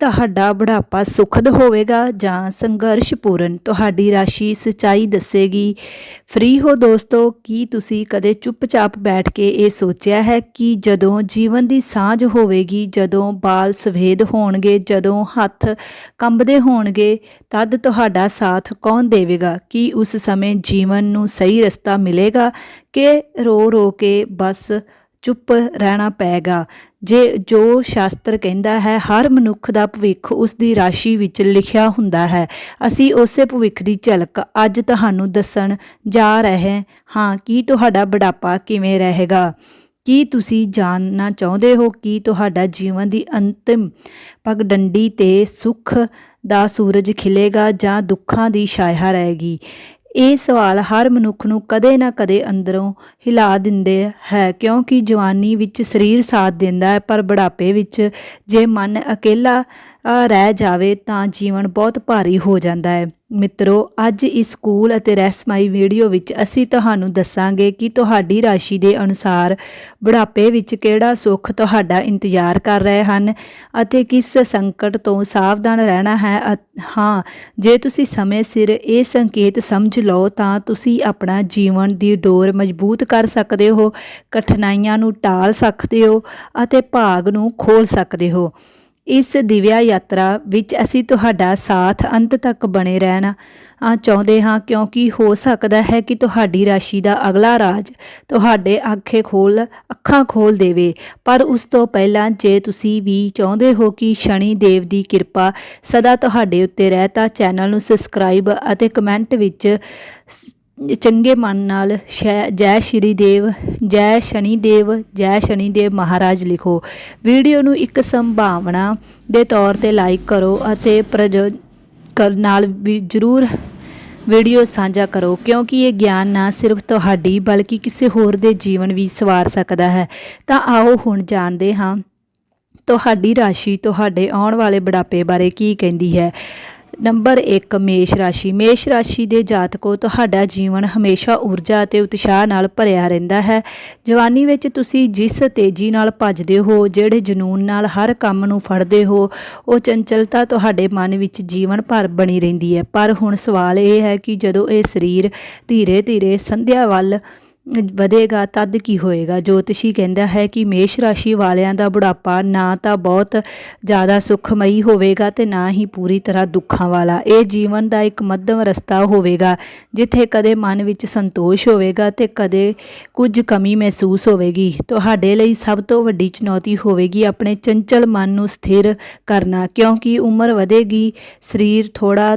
ਤੁਹਾਡਾ ਬੁਢਾਪਾ ਸੁਖਦ ਹੋਵੇਗਾ ਜਾਂ ਸੰਘਰਸ਼ਪੂਰਨ ਤੁਹਾਡੀ ਰਾਸ਼ੀ ਸਚਾਈ ਦੱਸੇਗੀ। ਫ੍ਰੀ ਹੋ ਦੋਸਤੋ, ਕੀ ਤੁਸੀਂ ਕਦੇ ਚੁੱਪਚਾਪ ਬੈਠ ਕੇ ਇਹ ਸੋਚਿਆ ਹੈ ਕਿ ਜਦੋਂ ਜੀਵਨ ਦੀ ਸਾਂਝ ਹੋਵੇਗੀ, ਜਦੋਂ ਬਾਲ ਸਫੇਦ ਹੋਣਗੇ, ਜਦੋਂ ਹੱਥ ਕੰਬਦੇ ਹੋਣਗੇ, ਤਦ ਤੁਹਾਡਾ ਸਾਥ ਕੌਣ ਦੇਵੇਗਾ? ਕੀ ਉਸ ਸਮੇਂ ਜੀਵਨ ਨੂੰ ਸਹੀ ਰਸਤਾ ਮਿਲੇਗਾ? ਕਿ ਰੋ ਰੋ ਕੇ ਬਸ ਚੁੱਪ ਰਹਿਣਾ ਪਏਗਾ। ਜੇ ਜੋ ਸ਼ਾਸਤਰ ਕਹਿੰਦਾ ਹੈ, ਹਰ ਮਨੁੱਖ ਦਾ ਭਵਿੱਖ ਉਸ ਦੀ ਰਾਸ਼ੀ ਵਿੱਚ ਲਿਖਿਆ ਹੁੰਦਾ ਹੈ। ਅਸੀਂ ਉਸੇ ਭਵਿੱਖ ਦੀ ਝਲਕ ਅੱਜ ਤੁਹਾਨੂੰ ਦੱਸਣ ਜਾ ਰਹੇ ਹਾਂ। ਕਿ ਤੁਹਾਡਾ ਬੁਢਾਪਾ ਕਿਵੇਂ ਰਹੇਗਾ? ਕੀ ਤੁਸੀਂ ਜਾਣਨਾ ਚਾਹੁੰਦੇ ਹੋ ਕਿ ਤੁਹਾਡਾ ਜੀਵਨ ਦੀ ਅੰਤਿਮ ਪਗਡੰਡੀ ਤੇ ਸੁੱਖ ਦਾ ਸੂਰਜ ਖਿਲੇਗਾ ਜਾਂ ਦੁੱਖਾਂ ਦੀ ਛਾਇਆ ਰਹੇਗੀ? ਇਹ ਸਵਾਲ ਹਰ ਮਨੁੱਖ ਨੂੰ ਕਦੇ ਨਾ ਕਦੇ ਅੰਦਰੋਂ ਹਿਲਾ ਦਿੰਦੇ ਹੈ, ਕਿਉਂਕਿ ਜਵਾਨੀ ਵਿੱਚ ਸਰੀਰ ਸਾਥ ਦਿੰਦਾ ਹੈ, ਪਰ ਬੁਢਾਪੇ ਵਿੱਚ ਜੇ ਮਨ ਇਕੱਲਾ ਰਹਿ ਜਾਵੇ ਤਾਂ ਜੀਵਨ ਬਹੁਤ ਭਾਰੀ ਹੋ ਜਾਂਦਾ ਹੈ। ਮਿੱਤਰੋ, ਅੱਜ ਇਸ ਸਕੂਲ ਅਤੇ ਰਹਿਸਮਾਈ ਵੀਡੀਓ ਵਿੱਚ ਅਸੀਂ ਤੁਹਾਨੂੰ ਦੱਸਾਂਗੇ ਕਿ ਤੁਹਾਡੀ ਰਾਸ਼ੀ ਦੇ ਅਨੁਸਾਰ ਬੁਢਾਪੇ ਵਿੱਚ ਕਿਹੜਾ ਸੁੱਖ ਤੁਹਾਡਾ ਇੰਤਜ਼ਾਰ ਕਰ ਰਹੇ ਹਨ ਅਤੇ ਕਿਸ ਸੰਕਟ ਤੋਂ ਸਾਵਧਾਨ ਰਹਿਣਾ ਹੈ ਅ- ਹਾਂ, ਜੇ ਤੁਸੀਂ ਸਮੇਂ ਸਿਰ ਇਹ ਸੰਕੇਤ ਸਮਝ ਲਓ ਤਾਂ ਤੁਸੀਂ ਆਪਣਾ ਜੀਵਨ ਦੀ ਡੋਰ ਮਜ਼ਬੂਤ ਕਰ ਸਕਦੇ ਹੋ, ਕਠਿਨਾਈਆਂ ਨੂੰ ਟਾਲ ਸਕਦੇ ਹੋ ਅਤੇ ਭਾਗ ਨੂੰ ਖੋਲ ਸਕਦੇ ਹੋ। ਇਸ ਦਿਵਿਆ ਯਾਤਰਾ ਵਿੱਚ ਅਸੀਂ ਤੁਹਾਡਾ ਸਾਥ ਅੰਤ ਤੱਕ ਬਣੇ ਰਹਿਣਾ ਆ ਚਾਹੁੰਦੇ ਹਾਂ ਕਿਉਂਕਿ ਹੋ ਸਕਦਾ ਹੈ ਕਿ ਤੁਹਾਡੀ ਰਾਸ਼ੀ ਦਾ ਅਗਲਾ ਰਾਜ ਤੁਹਾਡੇ ਅੱਖੇ ਖੋਲ, ਅੱਖਾਂ ਖੋਲ ਦੇਵੇ। ਪਰ ਉਸ ਤੋਂ ਪਹਿਲਾਂ ਜੇ ਤੁਸੀਂ ਵੀ ਚਾਹੁੰਦੇ ਹੋ ਕਿ ਸ਼ਨੀ ਦੇਵ ਦੀ ਕਿਰਪਾ ਸਦਾ ਤੁਹਾਡੇ ਉੱਤੇ ਰਹੇ ਤਾਂ ਚੈਨਲ ਨੂੰ ਸਬਸਕ੍ਰਾਈਬ ਅਤੇ ਕਮੈਂਟ ਵਿੱਚ ਚੰਗੇ ਮਨ ਨਾਲ ਸ਼ੈ- ਜੈ ਸ਼੍ਰੀ ਦੇਵ, ਜੈ ਸ਼ਨੀ ਦੇਵ, ਜੈ ਸ਼ਨੀ ਦੇਵ ਮਹਾਰਾਜ ਲਿਖੋ। ਵੀਡੀਓ ਨੂੰ ਇੱਕ ਸੰਭਾਵਨਾ ਦੇ ਤੌਰ ਤੇ ਲਾਈਕ ਕਰੋ ਅਤੇ ਪ੍ਰਜ, ਕਰ, ਨਾਲ ਵੀ ਜਰੂਰ ਵੀਡੀਓ ਸਾਂਝਾ ਕਰੋ, ਕਿਉਂਕਿ ਇਹ ਗਿਆਨ ਨਾ ਸਿਰਫ ਤੁਹਾਡੀ ਬਲਕਿ ਕਿਸੇ ਹੋਰ ਦੇ ਜੀਵਨ ਵੀ ਸਵਾਰ ਸਕਦਾ ਹੈ। ਤਾਂ ਆਓ ਹੁਣ ਜਾਣਦੇ ਹਾਂ, ਤੁਹਾਡੀ ਰਾਸ਼ੀ ਤੁਹਾਡੇ ਆਉਣ ਵਾਲੇ ਬੁਢਾਪੇ ਬਾਰੇ ਕੀ ਕਹਿੰਦੀ ਹੈ। ਨੰਬਰ 1 ਮੇਸ਼ ਰਾਸ਼ੀ। ਮੇਸ਼ ਰਾਸ਼ੀ ਦੇ ਜਾਤਕੋ ਤੁਹਾਡਾ ਜੀਵਨ ਹਮੇਸ਼ਾ ਊਰਜਾ ਅਤੇ ਉਤਸ਼ਾਹ ਨਾਲ ਭਰਿਆ ਰਹਿੰਦਾ ਹੈ। ਜਵਾਨੀ ਵਿੱਚ ਤੁਸੀਂ ਜਿਸ ਤੇਜ਼ੀ ਨਾਲ ਭੱਜਦੇ ਹੋ, ਜਿਹੜੇ ਜਨੂਨ ਨਾਲ ਹਰ ਕੰਮ ਨੂੰ ਫੜਦੇ ਹੋ, ਉਹ ਚੰਚਲਤਾ ਤੁਹਾਡੇ ਮਨ ਵਿੱਚ ਜੀਵਨ ਭਰ ਬਣੀ ਰਹਿੰਦੀ ਹੈ। ਪਰ ਹੁਣ ਸਵਾਲ ਇਹ ਹੈ ਕਿ ਜਦੋਂ ਇਹ ਸਰੀਰ ਧੀਰੇ ਧੀਰੇ ਸੰਧਿਆ ਵੱਲ ਵਧੇਗਾ, ਤਦ ਕੀ ਹੋਏਗਾ? ਜੋਤਿਸ਼ੀ ਕਹਿੰਦਾ ਹੈ ਕਿ ਮੇਸ਼ ਰਾਸ਼ੀ ਵਾਲਿਆਂ ਦਾ ਬੁਢਾਪਾ ਨਾ ਤਾਂ ਬਹੁਤ ਜ਼ਿਆਦਾ ਸੁਖਮਈ ਹੋਵੇਗਾ ਤੇ ਨਾ ਹੀ ਪੂਰੀ ਤਰ੍ਹਾਂ ਦੁੱਖਾਂ ਵਾਲਾ। ਇਹ ਜੀਵਨ ਦਾ ਇੱਕ ਮੱਧਮ ਰਸਤਾ ਹੋਵੇਗਾ, ਜਿੱਥੇ ਕਦੇ ਮਨ ਵਿੱਚ ਸੰਤੋਸ਼ ਹੋਵੇਗਾ ਤੇ ਕਦੇ ਕੁਝ ਕਮੀ ਮਹਿਸੂਸ ਹੋਵੇਗੀ। ਤੁਹਾਡੇ ਲਈ ਸਭ ਤੋਂ ਵੱਡੀ ਚੁਣੌਤੀ ਹੋਵੇਗੀ ਆਪਣੇ ਚੰਚਲ ਮਨ ਨੂੰ ਸਥਿਰ ਕਰਨਾ, ਕਿਉਂਕਿ ਉਮਰ ਵਧੇਗੀ, ਸਰੀਰ ਥੋੜਾ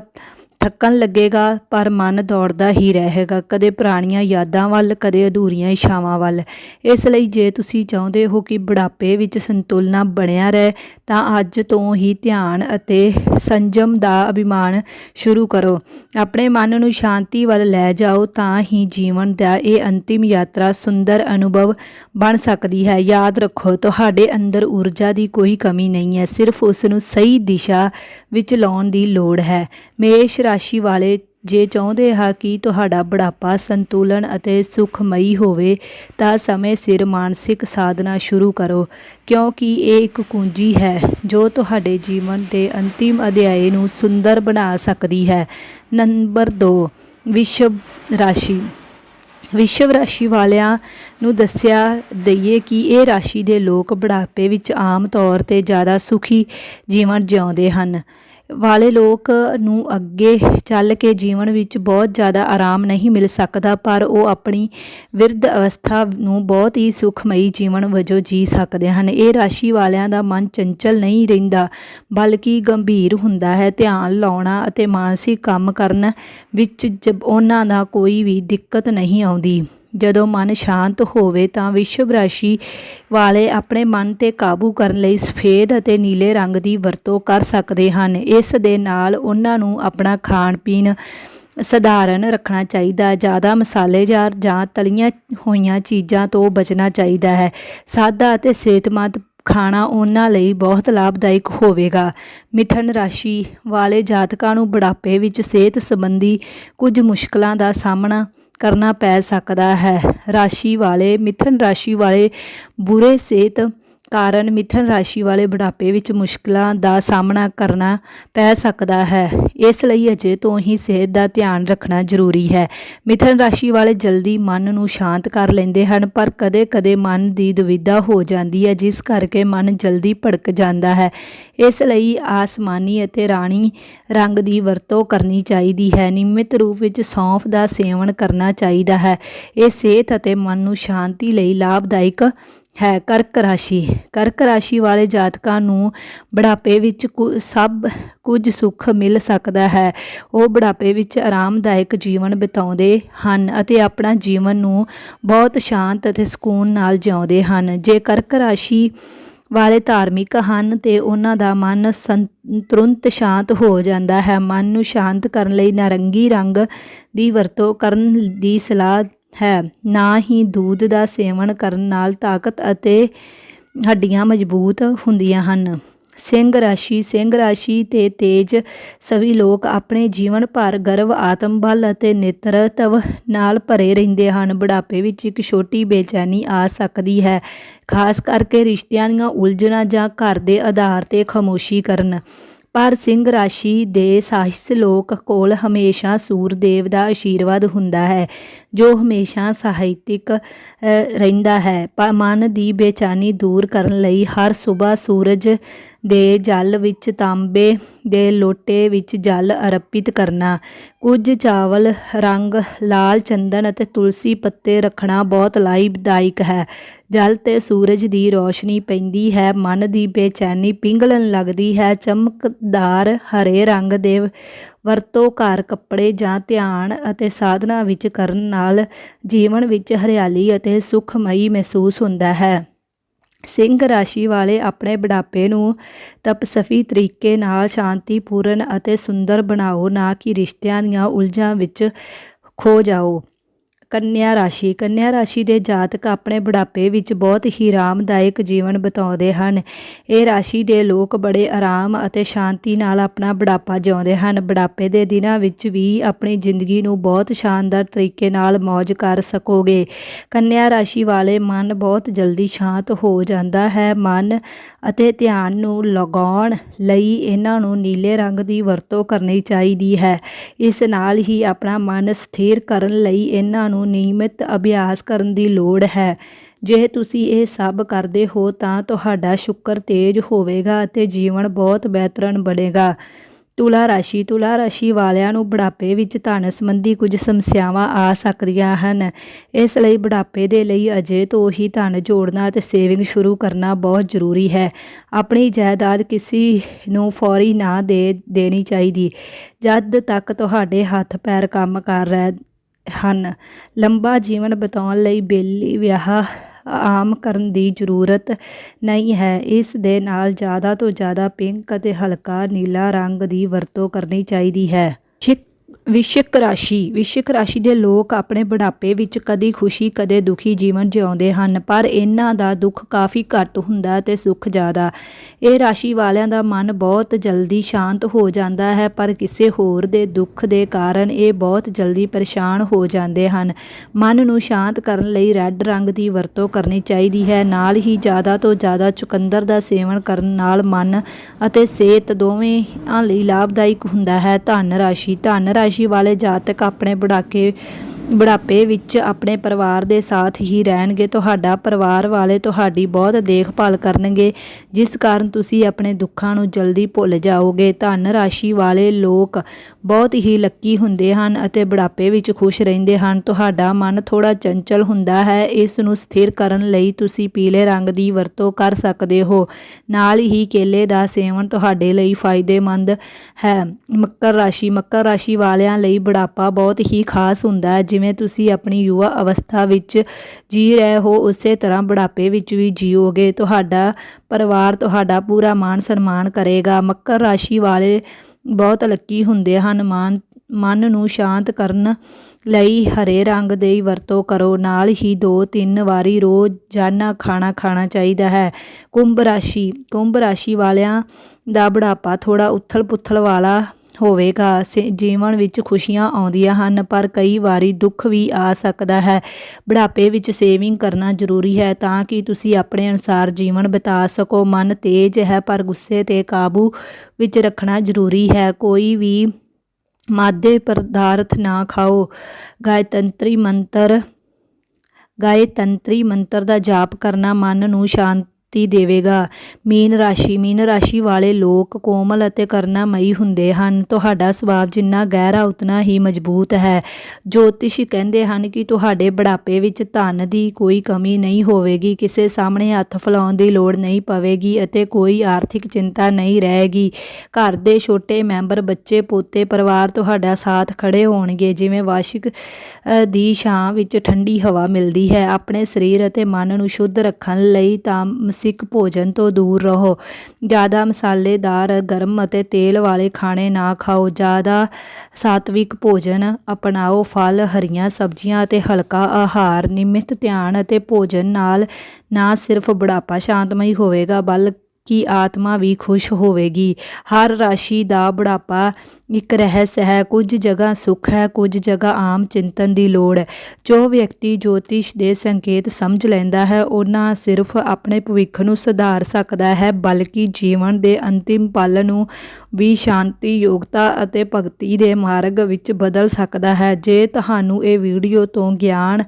ਥੱਕਣ ਲੱਗੇਗਾ, ਪਰ ਮਨ ਦੌੜਦਾ ਹੀ ਰਹੇਗਾ। ਕਦੇ ਪੁਰਾਣੀਆਂ ਯਾਦਾਂ ਵੱਲ, ਕਦੇ ਅਧੂਰੀਆਂ ਇੱਛਾਵਾਂ ਵੱਲ। ਇਸ ਲਈ ਜੇ ਤੁਸੀਂ ਚਾਹੁੰਦੇ ਹੋ ਕਿ ਬੁਢਾਪੇ ਵਿੱਚ ਸੰਤੁਲਨਾ ਬਣਿਆ ਰਹੇ, ਤਾਂ ਅੱਜ ਤੋਂ ਹੀ ਧਿਆਨ ਅਤੇ ਸੰਜਮ ਦਾ ਅਭਿਮਾਨ ਸ਼ੁਰੂ ਕਰੋ। ਆਪਣੇ ਮਨ ਨੂੰ ਸ਼ਾਂਤੀ ਵੱਲ ਲੈ ਜਾਓ, ਤਾਂ ਹੀ ਜੀਵਨ ਦਾ ਇਹ ਅੰਤਿਮ ਯਾਤਰਾ ਸੁੰਦਰ ਅਨੁਭਵ ਬਣ ਸਕਦੀ ਹੈ। ਯਾਦ ਰੱਖੋ, ਤੁਹਾਡੇ ਅੰਦਰ ਊਰਜਾ ਦੀ ਕੋਈ ਕਮੀ ਨਹੀਂ ਹੈ, ਸਿਰਫ ਉਸ ਨੂੰ ਸਹੀ ਦਿਸ਼ਾ ਵਿੱਚ ਲਾਉਣ ਦੀ ਲੋੜ ਹੈ। ਮੇਸ਼ ਰਾਸ਼ੀ ਵਾਲੇ ਜੇ ਚਾਹੁੰਦੇ ਹਾਂ ਕਿ ਤੁਹਾਡਾ ਬੁਢਾਪਾ ਸੰਤੁਲਨ ਅਤੇ ਸੁਖਮਈ ਹੋਵੇ, ਤਾਂ ਸਮੇਂ ਸਿਰ ਮਾਨਸਿਕ ਸਾਧਨਾ ਸ਼ੁਰੂ ਕਰੋ। ਕਿਉਂਕਿ ਇਹ ਇੱਕ ਕੁੰਜੀ ਹੈ ਜੋ ਤੁਹਾਡੇ ਜੀਵਨ ਦੇ ਅੰਤਿਮ ਅਧਿਆਏ ਨੂੰ ਸੁੰਦਰ ਬਣਾ ਸਕਦੀ ਹੈ। ਨੰਬਰ 2 ਵਿਸ਼ਵ ਰਾਸ਼ੀ। ਵਿਸ਼ਵ ਰਾਸ਼ੀ ਵਾਲਿਆਂ ਨੂੰ ਦੱਸਿਆ ਦਈਏ ਕਿ ਇਹ ਰਾਸ਼ੀ ਦੇ ਲੋਕ ਬੁਢਾਪੇ ਵਿੱਚ ਆਮ ਤੌਰ ਤੇ ਜ਼ਿਆਦਾ ਸੁਖੀ ਜੀਵਨ ਜਿਉਂਦੇ ਹਨ। ਵਾਲੇ ਲੋਕ ਨੂੰ ਅੱਗੇ ਚੱਲ ਕੇ ਜੀਵਨ ਵਿੱਚ ਬਹੁਤ ਜ਼ਿਆਦਾ ਆਰਾਮ ਨਹੀਂ ਮਿਲ ਸਕਦਾ, ਪਰ ਉਹ ਆਪਣੀ ਵਿਰਧ ਅਵਸਥਾ ਨੂੰ ਬਹੁਤ ਹੀ ਸੁਖਮਈ ਜੀਵਨ ਵਜੋਂ ਜੀ ਸਕਦੇ ਹਨ। ਇਹ ਰਾਸ਼ੀ ਵਾਲਿਆਂ ਦਾ ਮਨ ਚੰਚਲ ਨਹੀਂ ਰਹਿੰਦਾ, ਬਲਕਿ ਗੰਭੀਰ ਹੁੰਦਾ ਹੈ। ਧਿਆਨ ਲਾਉਣਾ ਅਤੇ ਮਾਨਸਿਕ ਕੰਮ ਕਰਨ ਵਿੱਚ ਜਬ ਉਹਨਾਂ ਦਾ ਕੋਈ ਵੀ ਦਿੱਕਤ ਨਹੀਂ ਆਉਂਦੀ। ਜਦੋਂ ਮਨ ਸ਼ਾਂਤ ਹੋਵੇ ਤਾਂ ਵਿਸ਼ਵ ਰਾਸ਼ੀ ਵਾਲੇ ਆਪਣੇ ਮਨ ਤੇ ਕਾਬੂ ਕਰਨ ਲਈ ਸਫੇਦ ਅਤੇ ਨੀਲੇ ਰੰਗ ਦੀ ਵਰਤੋਂ ਕਰ ਸਕਦੇ ਹਨ। ਇਸ ਦੇ ਨਾਲ ਉਹਨਾਂ ਨੂੰ ਆਪਣਾ ਖਾਣ ਪੀਣ ਸਧਾਰਨ ਰੱਖਣਾ ਚਾਹੀਦਾ, ਜ਼ਿਆਦਾ ਮਸਾਲੇਦਾਰ ਜਾਂ ਤਲੀਆਂ ਹੋਈਆਂ ਚੀਜ਼ਾਂ ਤੋਂ ਬਚਣਾ ਚਾਹੀਦਾ ਹੈ। ਸਾਦਾ ਅਤੇ ਸਿਹਤਮੰਦ ਖਾਣਾ ਉਹਨਾਂ ਲਈ ਬਹੁਤ ਲਾਭਦਾਇਕ ਹੋਵੇਗਾ। ਮਿਥਨ ਰਾਸ਼ੀ ਵਾਲੇ ਜਾਤਕਾਂ ਨੂੰ ਬੁਢਾਪੇ ਵਿੱਚ ਸਿਹਤ ਸੰਬੰਧੀ ਕੁਝ ਮੁਸ਼ਕਲਾਂ ਦਾ ਸਾਹਮਣਾ ਕਰਨਾ ਪੈ ਸਕਦਾ ਹੈ। ਰਾਸ਼ੀ ਵਾਲੇ ਮਿਥੁਨ ਰਾਸ਼ੀ ਵਾਲੇ ਬੁਰੇ ਸਿਹਤ ਕਾਰਨ ਮਿਥਨ ਰਾਸ਼ੀ ਵਾਲੇ ਬੁਢਾਪੇ ਵਿੱਚ ਮੁਸ਼ਕਲਾਂ ਦਾ ਸਾਹਮਣਾ ਕਰਨਾ ਪੈ ਸਕਦਾ ਹੈ। ਇਸ ਲਈ ਅਜੇ ਤੋਂ ਹੀ ਸਿਹਤ ਦਾ ਧਿਆਨ ਰੱਖਣਾ ਜ਼ਰੂਰੀ ਹੈ। ਮਿਥਨ ਰਾਸ਼ੀ ਵਾਲੇ ਜਲਦੀ ਮਨ ਨੂੰ ਸ਼ਾਂਤ ਕਰ ਲੈਂਦੇ ਹਨ, ਪਰ ਕਦੇ-ਕਦੇ ਮਨ ਦੀ ਦੁਵਿਧਾ ਹੋ ਜਾਂਦੀ ਹੈ, ਜਿਸ ਕਰਕੇ ਮਨ ਜਲਦੀ ਭੜਕ ਜਾਂਦਾ ਹੈ। ਇਸ ਲਈ ਆਸਮਾਨੀ ਅਤੇ ਰਾਣੀ ਰੰਗ ਦੀ ਵਰਤੋਂ ਕਰਨੀ ਚਾਹੀਦੀ ਹੈ। ਨਿਯਮਿਤ ਰੂਪ ਵਿੱਚ ਸੌਂਫ ਦਾ ਸੇਵਨ ਕਰਨਾ ਚਾਹੀਦਾ ਹੈ। ਇਹ ਸਿਹਤ ਅਤੇ ਮਨ ਨੂੰ ਸ਼ਾਂਤੀ ਲਈ ਲਾਭਦਾਇਕ ਹੈ ਕਰਕ ਰਾਸ਼ੀ। ਕਰਕ ਰਾਸ਼ੀ ਵਾਲੇ ਜਾਤਕਾਂ ਨੂੰ ਬੁਢਾਪੇ ਵਿੱਚ ਕੁ- ਸਭ ਕੁਝ ਸੁੱਖ ਮਿਲ ਸਕਦਾ ਹੈ। ਉਹ ਬੁਢਾਪੇ ਵਿੱਚ ਆਰਾਮਦਾਇਕ ਜੀਵਨ ਬਿਤਾਉਂਦੇ ਹਨ ਅਤੇ ਆਪਣਾ ਜੀਵਨ ਨੂੰ ਬਹੁਤ ਸ਼ਾਂਤ ਅਤੇ ਸਕੂਨ ਨਾਲ ਜਿਉਂਦੇ ਹਨ। ਜੇ ਕਰਕ ਰਾਸ਼ੀ ਵਾਲੇ ਧਾਰਮਿਕ ਹਨ ਤੇ ਉਹਨਾਂ ਦਾ ਮਨ ਸੰ- ਤੁਰੰਤ ਸ਼ਾਂਤ ਹੋ ਜਾਂਦਾ ਹੈ। ਮਨ ਨੂੰ ਸ਼ਾਂਤ ਕਰਨ ਲਈ ਨਾਰੰਗੀ ਰੰਗ ਦੀ ਵਰਤੋਂ ਕਰਨ ਦੀ ਸਲਾਹ ਹੈ। ਨਾ ਹੀ ਦੁੱਧ ਦਾ ਸੇਵਨ ਕਰਨ ਨਾਲ ਤਾਕਤ ਅਤੇ ਹੱਡੀਆਂ ਮਜ਼ਬੂਤ ਹੁੰਦੀਆਂ ਹਨ। ਸਿੰਘ ਰਾਸ਼ੀ ਸਿੰਘ ਰਾਸ਼ੀ ਤੇ ਤੇਜ ਸਭੀ ਲੋਕ ਆਪਣੇ ਜੀਵਨ ਭਰ ਗਰਵ, ਆਤਮ ਬਲ ਅਤੇ ਨੇਤਰਤਵ ਨਾਲ ਭਰੇ ਰਹਿੰਦੇ ਹਨ। ਬੁਢਾਪੇ ਵਿੱਚ ਇੱਕ ਛੋਟੀ ਬੇਚੈਨੀ ਆ ਸਕਦੀ ਹੈ, ਖਾਸ ਕਰਕੇ ਰਿਸ਼ਤਿਆਂ ਦੀਆਂ ਉਲਝਣਾਂ ਜਾਂ ਘਰ ਦੇ ਆਧਾਰ ਤੇ ਖਾਮੋਸ਼ੀ ਕਰਨ। ਪਰ ਸਿੰਘ ਰਾਸ਼ੀ ਦੇ ਸਾਹਿਸ ਲੋਕ ਕੋਲ ਹਮੇਸ਼ਾ ਸੂਰਦੇਵ ਦਾ ਆਸ਼ੀਰਵਾਦ ਹੁੰਦਾ ਹੈ, ਜੋ ਹਮੇਸ਼ਾ ਸਾਹਿਤਿਕ ਰਹਿੰਦਾ ਹੈ। ਪਰ ਮਨ ਦੀ ਬੇਚੈਨੀ ਦੂਰ ਕਰਨ ਲਈ ਹਰ ਸਵੇਰ ਸੂਰਜ ਦੇ ਜਲ ਵਿੱਚ ਤਾਂਬੇ ਦੇ ਲੋਟੇ ਵਿੱਚ ਜਲ ਅਰਪਿਤ ਕਰਨਾ। ਕੁਝ ਚਾਵਲ ਰੰਗ ਲਾਲ ਚੰਦਨ ਅਤੇ ਤੁਲਸੀ ਪੱਤੇ ਰੱਖਣਾ ਬਹੁਤ ਲਾਭਦਾਇਕ ਹੈ। ਜਲ ਤੇ ਸੂਰਜ ਦੀ ਰੋਸ਼ਨੀ ਪੈਂਦੀ ਹੈ, ਮਨ ਦੀ ਬੇਚੈਨੀ ਪਿੰਗਲਣ ਲੱਗਦੀ ਹੈ। ਚਮਕਦਾਰ ਹਰੇ ਰੰਗ ਦੇ ਵਰਤੋਂ ਘਰ ਕੱਪੜੇ ਜਾਂ ਧਿਆਨ ਅਤੇ ਸਾਧਨਾ ਵਿੱਚ ਕਰਨ ਨਾਲ ਜੀਵਨ ਵਿੱਚ ਹਰਿਆਲੀ ਅਤੇ ਸੁਖਮਈ ਮਹਿਸੂਸ ਹੁੰਦਾ ਹੈ। ਸਿੰਘ ਰਾਸ਼ੀ ਵਾਲੇ ਆਪਣੇ ਬੁਢਾਪੇ ਨੂੰ ਤਪਸਫੀ ਤਰੀਕੇ ਨਾਲ ਸ਼ਾਂਤੀਪੂਰਨ ਅਤੇ ਸੁੰਦਰ ਬਣਾਓ, ਨਾ ਕਿ ਰਿਸ਼ਤਿਆਂ ਦੀਆਂ ਉਲਝਾਂ ਵਿੱਚ ਖੋ ਜਾਓ। ਕੰਨਿਆ ਰਾਸ਼ੀ। ਕੰਨਿਆ ਰਾਸ਼ੀ ਦੇ ਜਾਤਕ ਆਪਣੇ ਬੁਢਾਪੇ ਵਿੱਚ ਬਹੁਤ ਹੀ ਆਰਾਮਦਾਇਕ ਜੀਵਨ ਬਿਤਾਉਂਦੇ ਹਨ। ਇਹ ਰਾਸ਼ੀ ਦੇ ਲੋਕ ਬੜੇ ਆਰਾਮ ਅਤੇ ਸ਼ਾਂਤੀ ਨਾਲ ਆਪਣਾ ਬੁਢਾਪਾ ਜਿਉਂਦੇ ਹਨ। ਬੁਢਾਪੇ ਦੇ ਦਿਨਾਂ ਵਿੱਚ ਵੀ ਆਪਣੀ ਜ਼ਿੰਦਗੀ ਨੂੰ ਬਹੁਤ ਸ਼ਾਨਦਾਰ ਤਰੀਕੇ ਨਾਲ ਮौज ਕਰ ਸਕੋਗੇ। ਕੰਨਿਆ ਰਾਸ਼ੀ ਵਾਲੇ ਮਨ ਬਹੁਤ ਜਲਦੀ ਸ਼ਾਂਤ ਹੋ ਜਾਂਦਾ ਹੈ। ਮਨ ਅਤੇ ਧਿਆਨ ਨੂੰ ਲਗਾਉਣ ਲਈ ਇਹਨਾਂ ਨੂੰ ਨੀਲੇ ਰੰਗ ਦੀ ਵਰਤੋਂ ਕਰਨੀ ਚਾਹੀਦੀ ਹੈ। ਇਸ ਨਾਲ ਹੀ ਆਪਣਾ ਮਨ ਸਥਿਰ ਕਰਨ ਲਈ ਇਹਨਾਂ ਨੂੰ ਨਿਯਮਿਤ ਅਭਿਆਸ ਕਰਨ ਦੀ ਲੋੜ ਹੈ। ਜੇ ਤੁਸੀਂ ਇਹ ਸਭ ਕਰਦੇ ਹੋ ਤਾਂ ਤੁਹਾਡਾ ਸ਼ੁਕਰ ਤੇਜ਼ ਹੋਵੇਗਾ ਅਤੇ ਜੀਵਨ ਬਹੁਤ ਬਿਹਤਰਨ ਬਣੇਗਾ। ਤੁਲਾ ਰਾਸ਼ੀ ਤੁਲਾ ਰਾਸ਼ੀ ਵਾਲਿਆਂ ਨੂੰ ਬੁਢਾਪੇ ਵਿੱਚ ਧਨ ਸੰਬੰਧੀ ਕੁਝ ਸਮੱਸਿਆਵਾਂ ਆ ਸਕਦੀਆਂ ਹਨ। ਇਸ ਲਈ ਬੁਢਾਪੇ ਦੇ ਲਈ ਅਜੇ ਤੋਂ ਹੀ ਧਨ ਜੋੜਨਾ ਅਤੇ ਸੇਵਿੰਗ ਸ਼ੁਰੂ ਕਰਨਾ ਬਹੁਤ ਜ਼ਰੂਰੀ ਹੈ। ਆਪਣੀ ਜਾਇਦਾਦ ਕਿਸੇ ਨੂੰ ਫੌਰੀ ਨਾ ਦੇ, ਦੇਣੀ ਚਾਹੀਦੀ। ਜਦ ਤੱਕ ਤੁਹਾਡੇ ਹੱਥ ਪੈਰ ਕੰਮ ਕਰ ਰਹੇ ਹਨ। ਲੰਬਾ ਜੀਵਨ ਬਿਤਾਉਣ ਲਈ ਬੇਲੀ ਵਿਆਹ ਆਮ ਕਰਨ ਦੀ ਜ਼ਰੂਰਤ ਨਹੀਂ ਹੈ। ਇਸ ਦੇ ਨਾਲ ਜ਼ਿਆਦਾ ਤੋਂ ਜ਼ਿਆਦਾ ਪਿੰਕ ਅਤੇ ਹਲਕਾ ਨੀਲਾ ਰੰਗ ਦੀ ਵਰਤੋਂ ਕਰਨੀ ਚਾਹੀਦੀ ਹੈ। ਵਿਸ਼ਕ ਰਾਸ਼ੀ ਵਿਸ਼ਕ ਰਾਸ਼ੀ ਦੇ ਲੋਕ ਆਪਣੇ ਬੁਢਾਪੇ ਵਿੱਚ ਕਦੀ ਖੁਸ਼ੀ, ਕਦੇ ਦੁਖੀ ਜੀਵਨ ਜਿਉਂਦੇ ਹਨ, ਪਰ ਇਹਨਾਂ ਦਾ ਦੁੱਖ ਕਾਫੀ ਘੱਟ ਹੁੰਦਾ ਤੇ ਸੁੱਖ ਜ਼ਿਆਦਾ। ਇਹ ਰਾਸ਼ੀ ਵਾਲਿਆਂ ਦਾ ਮਨ ਬਹੁਤ ਜਲਦੀ ਸ਼ਾਂਤ ਹੋ ਜਾਂਦਾ ਹੈ, ਪਰ ਕਿਸੇ ਹੋਰ ਦੇ ਦੁੱਖ ਦੇ ਕਾਰਨ ਇਹ ਬਹੁਤ ਜਲਦੀ ਪਰੇਸ਼ਾਨ ਹੋ ਜਾਂਦੇ ਹਨ। ਮਨ ਨੂੰ ਸ਼ਾਂਤ ਕਰਨ ਲਈ ਰੈੱਡ ਰੰਗ ਦੀ ਵਰਤੋਂ ਕਰਨੀ ਚਾਹੀਦੀ ਹੈ। ਨਾਲ ਹੀ ਜ਼ਿਆਦਾ ਤੋਂ ਜ਼ਿਆਦਾ ਚੁਕੰਦਰ ਦਾ ਸੇਵਨ ਕਰਨ ਨਾਲ ਮਨ ਅਤੇ ਸਿਹਤ ਦੋਵੇਂ ਲਈ ਲਾਭਦਾਇਕ ਹੁੰਦਾ ਹੈ। ਧਨ ਰਾਸ਼ੀ ਧਨ ਰਾਸ਼ੀ ਵਾਲੇ ਜਾਤਕ ਆਪਣੇ ਬੁਢਾਕੇ ਬੁਢਾਪੇ ਵਿੱਚ ਆਪਣੇ ਪਰਿਵਾਰ ਦੇ ਸਾਥ ਹੀ ਰਹਿਣਗੇ, ਤੁਹਾਡਾ ਪਰਿਵਾਰ ਵਾਲੇ ਤੁਹਾਡੀ ਬਹੁਤ ਦੇਖਭਾਲ ਕਰਨਗੇ। ਜਿਸ ਕਾਰਨ ਤੁਸੀਂ ਆਪਣੇ ਦੁੱਖਾਂ ਨੂੰ ਜਲਦੀ ਭੁੱਲ ਜਾਓਗੇ। ਧਨ ਰਾਸ਼ੀ ਵਾਲੇ ਲੋਕ ਬਹੁਤ ਹੀ ਲੱਕੀ ਹੁੰਦੇ ਹਨ ਅਤੇ ਬੁਢਾਪੇ ਵਿੱਚ ਖੁਸ਼ ਰਹਿੰਦੇ ਹਨ। ਤੁਹਾਡਾ ਮਨ ਥੋੜਾ ਚੰਚਲ ਹੁੰਦਾ ਹੈ। ਇਸ ਨੂੰ ਸਥਿਰ ਕਰਨ ਲਈ ਤੁਸੀਂ ਪੀਲੇ ਰੰਗ ਦੀ ਵਰਤੋਂ ਕਰ ਸਕਦੇ ਹੋ। ਨਾਲ ਹੀ ਕੇਲੇ ਦਾ ਸੇਵਨ ਤੁਹਾਡੇ ਲਈ ਫਾਇਦੇਮੰਦ ਹੈ। ਮੱਕਰ ਰਾਸ਼ੀ ਮੱਕਰ ਰਾਸ਼ੀ ਵਾਲਿਆਂ ਲਈ ਬੁਢਾਪਾ ਬਹੁਤ ਹੀ ਖਾਸ ਹੁੰਦਾ ਹੈ ਜਿਵੇਂ ਤੁਸੀਂ ਆਪਣੀ ਯੁਵਾ ਅਵਸਥਾ ਵਿੱਚ ਜੀ ਰਹੇ ਹੋ, ਉਸੇ ਤਰ੍ਹਾਂ ਬੁਢਾਪੇ ਵਿੱਚ ਵੀ ਜੀਓਗੇ। ਤੁਹਾਡਾ ਪਰਿਵਾਰ ਤੁਹਾਡਾ ਪੂਰਾ ਮਾਣ ਸਨਮਾਨ ਕਰੇਗਾ। ਮੱਕਰ ਰਾਸ਼ੀ ਵਾਲੇ ਬਹੁਤ ਲੱਕੀ ਹੁੰਦੇ ਹਨ। ਮਾਨ, ਮਨ ਨੂੰ ਸ਼ਾਂਤ ਕਰਨ ਲਈ ਹਰੇ ਰੰਗ ਦੀ ਵਰਤੋਂ ਕਰੋ। ਨਾਲ ਹੀ ਦੋ ਤਿੰਨ ਵਾਰੀ ਰੋਜ਼ ਜਾਨਾ ਖਾਣਾ ਖਾਣਾ ਚਾਹੀਦਾ ਹੈ। ਕੁੰਭ ਰਾਸ਼ੀ ਕੁੰਭ ਰਾਸ਼ੀ ਵਾਲਿਆਂ ਦਾ ਬੁਢਾਪਾ ਥੋੜਾ ਉਥਲ ਪੁਥਲ ਵਾਲਾ ਹੋਵੇਗਾ। ਸੇ- ਜੀਵਨ ਵਿੱਚ ਖੁਸ਼ੀਆਂ ਆਉਂਦੀਆਂ ਹਨ, ਪਰ ਕਈ ਵਾਰੀ ਦੁੱਖ ਵੀ ਆ ਸਕਦਾ ਹੈ। ਬੁਢਾਪੇ ਵਿੱਚ ਸੇਵਿੰਗ ਕਰਨਾ ਜ਼ਰੂਰੀ ਹੈ ਤਾਂ ਕਿ ਤੁਸੀਂ ਆਪਣੇ ਅਨੁਸਾਰ ਜੀਵਨ ਬਿਤਾ ਸਕੋ। ਮਨ ਤੇਜ਼ ਹੈ, ਪਰ ਗੁੱਸੇ ਤੇ ਕਾਬੂ ਵਿੱਚ ਰੱਖਣਾ ਜ਼ਰੂਰੀ ਹੈ। ਕੋਈ ਵੀ ਮਾਦੇ ਪਦਾਰਥ ਨਾ ਖਾਓ। ਗਾਇਤੰਤਰੀ ਮੰਤਰ ਗਾਇਤੰਤਰੀ ਮੰਤਰ ਦਾ ਜਾਪ ਕਰਨਾ ਮਨ ਨੂੰ ਸ਼ਾਂਤ ਦੇਵੇਗਾ। ਮੀਨ ਰਾਸ਼ੀ ਮੀਨ ਰਾਸ਼ੀ ਵਾਲੇ ਲੋਕ ਕੋਮਲ ਅਤੇ ਕਰਨਾਮਈ ਹੁੰਦੇ ਹਨ। ਤੁਹਾਡਾ ਸੁਭਾਅ ਜਿੰਨਾ ਗਹਿਰਾ, ਉਤਨਾ ਹੀ ਮਜ਼ਬੂਤ ਹੈ। ਜੋਤਿਸ਼ ਕਹਿੰਦੇ ਹਨ ਕਿ ਤੁਹਾਡੇ ਬੁਢਾਪੇ ਵਿੱਚ ਧਨ ਦੀ ਕੋਈ ਕਮੀ ਨਹੀਂ ਹੋਵੇਗੀ। ਕਿਸੇ ਸਾਹਮਣੇ ਹੱਥ ਫੈਲਾਉਣ ਦੀ ਲੋੜ ਨਹੀਂ ਪਵੇਗੀ ਅਤੇ ਕੋਈ ਆਰਥਿਕ ਚਿੰਤਾ ਨਹੀਂ ਰਹੇਗੀ। ਘਰ ਦੇ ਛੋਟੇ ਮੈਂਬਰ, ਬੱਚੇ, ਪੋਤੇ, ਪਰਿਵਾਰ ਤੁਹਾਡਾ ਸਾਥ ਖੜੇ ਹੋਣਗੇ। ਜਿਵੇਂ ਵਾਸ਼ਿਕ ਦੀ ਛਾਂ ਵਿੱਚ ਠੰਡੀ ਹਵਾ ਮਿਲਦੀ ਹੈ। ਆਪਣੇ ਸਰੀਰ ਅਤੇ ਮਨ ਨੂੰ ਸ਼ੁੱਧ ਰੱਖਣ ਲਈ ਤਾਂ ਤਾਮਸਿਕ ਭੋਜਨ ਤੋਂ ਦੂਰ ਰਹੋ। ਜ਼ਿਆਦਾ ਮਸਾਲੇਦਾਰ ਗਰਮ ਅਤੇ ਤੇਲ ਵਾਲੇ ਖਾਣੇ ਨਾ ਖਾਓ। ਜ਼ਿਆਦਾ ਸਾਤਵਿਕ ਭੋਜਨ ਅਪਣਾਓ। ਫਲ, ਹਰੀਆਂ ਸਬਜ਼ੀਆਂ ਅਤੇ ਹਲਕਾ ਆਹਾਰ ਨਿਯਮਿਤ ਧਿਆਨ ਅਤੇ ਭੋਜਨ ਨਾਲ ਨਾ ਸਿਰਫ ਬੁਢਾਪਾ ਸ਼ਾਂਤਮਈ ਹੋਵੇਗਾ ਬਲ ਕਿ ਆਤਮਾ ਵੀ ਖੁਸ਼ ਹੋਵੇਗੀ। ਹਰ ਰਾਸ਼ੀ ਦਾ ਬੁਢਾਪਾ ਇੱਕ ਰਹੱਸ ਹੈ। ਕੁਝ ਜਗ੍ਹਾ ਸੁੱਖ ਹੈ, ਕੁਝ ਜਗ੍ਹਾ ਆਮ ਚਿੰਤਨ ਦੀ ਲੋੜ ਹੈ। ਜੋ ਵਿਅਕਤੀ ਜੋਤਿਸ਼ ਦੇ ਸੰਕੇਤ ਸਮਝ ਲੈਂਦਾ ਹੈ ਉਹ ਨਾ ਸਿਰਫ ਆਪਣੇ ਭਵਿੱਖ ਨੂੰ ਸੁਧਾਰ ਸਕਦਾ ਹੈ, ਬਲਕਿ ਜੀਵਨ ਦੇ ਅੰਤਿਮ ਪਲ ਨੂੰ ਵੀ ਸ਼ਾਂਤੀ, ਯੋਗਤਾ ਅਤੇ ਭਗਤੀ ਦੇ ਮਾਰਗ ਵਿੱਚ ਬਦਲ ਸਕਦਾ ਹੈ। ਜੇ ਤੁਹਾਨੂੰ ਇਹ ਵੀਡੀਓ ਤੋਂ ਗਿਆਨ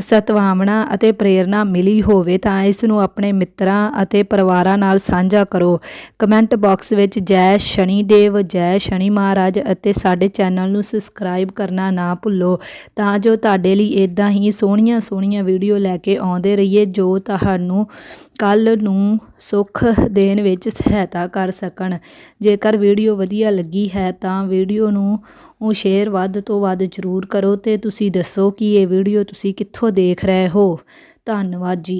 ਸਤਵਾਵਨਾ ਅਤੇ ਪ੍ਰੇਰਣਾ ਮਿਲੀ ਹੋਵੇ ਤਾਂ ਇਸ ਨੂੰ ਆਪਣੇ ਮਿੱਤਰਾਂ ਅਤੇ ਪਰਿਵਾਰਾਂ ਨਾਲ ਸਾਂਝਾ ਕਰੋ। ਕਮੈਂਟ ਬਾਕਸ ਵਿੱਚ ਜੈ ਸ਼ਨੀ ਦੇਵ, ਜੈ ਸ਼ਨੀ ਮਹਾਰਾਜ ਅਤੇ ਸਾਡੇ ਚੈਨਲ ਨੂੰ ਸਬਸਕ੍ਰਾਈਬ ਕਰਨਾ ਨਾ ਭੁੱਲੋ। ਤਾਂ ਜੋ ਤੁਹਾਡੇ ਲਈ ਇਦਾਂ ਹੀ ਸੋਹਣੀਆਂ ਸੋਹਣੀਆਂ ਵੀਡੀਓ ਲੈ ਕੇ ਆਉਂਦੇ ਰਹੀਏ ਜੋ ਤੁਹਾਨੂੰ ਕੱਲ ਨੂੰ ਸੁੱਖ ਦੇਣ ਵਿੱਚ ਸਹਾਇਤਾ ਕਰ ਸਕਣ। ਜੇਕਰ ਵੀਡੀਓ ਵਧੀਆ ਲੱਗੀ ਹੈ ਤਾਂ ਵੀਡੀਓ ਨੂੰ ਉਹ ਸ਼ੇਅਰ ਵੱਧ ਤੋਂ ਵੱਧ ਜ਼ਰੂਰ ਕਰੋ ਤੇ ਤੁਸੀਂ ਦੱਸੋ ਕਿ ਇਹ ਵੀਡੀਓ ਤੁਸੀਂ ਕਿੱਥੋਂ ਦੇਖ ਰਹੇ ਹੋ। ਧੰਨਵਾਦ ਜੀ।